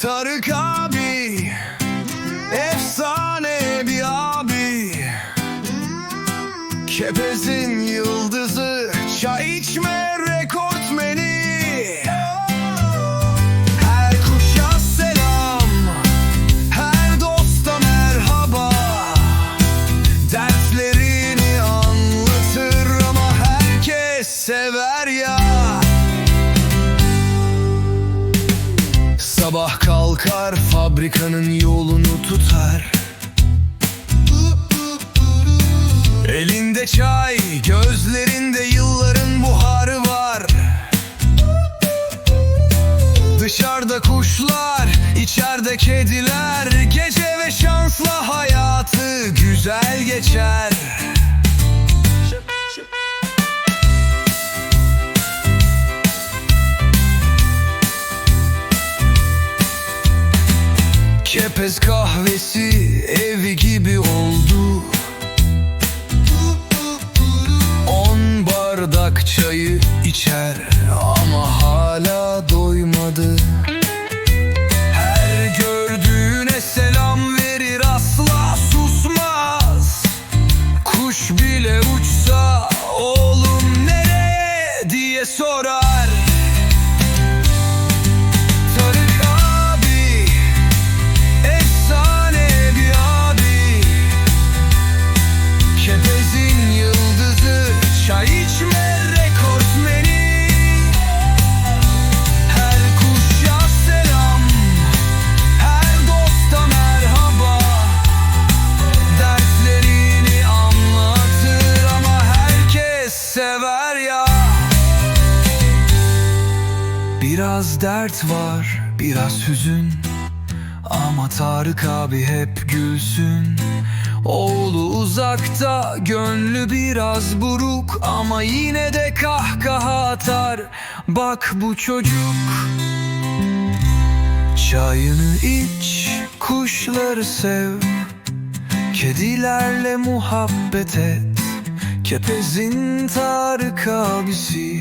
Tarık abi Efsane bir abi. Kepez'in yıldızı Çay içme rekortmeni Her kuşa selam Her dosta merhaba. Dertlerini anlatır ama herkes sever Sabah kalkar fabrikanın yolunu tutar. Elinde çay, gözlerinde yılların buharı var. Dışarıda kuşlar, içeride kediler. Gece ve şansla hayatı güzel geçer Kepez kahvesi evi gibi oldu. On bardak çayı içer ama hala doymadı. Her gördüğüne selam verir asla susmaz. Kuş bile uçsa oğlum nereye? diye sorar sever ya. Biraz dert var, biraz hüzün. Ama Tarık abi hep gülsün. Oğlu uzakta, gönlü biraz buruk. Ama yine de kahkaha atar. Bak bu çocuk. Çayını iç, kuşları sev. Kedilerle muhabbet et Kepez'in Tarık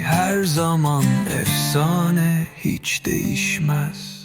her zaman efsane hiç değişmez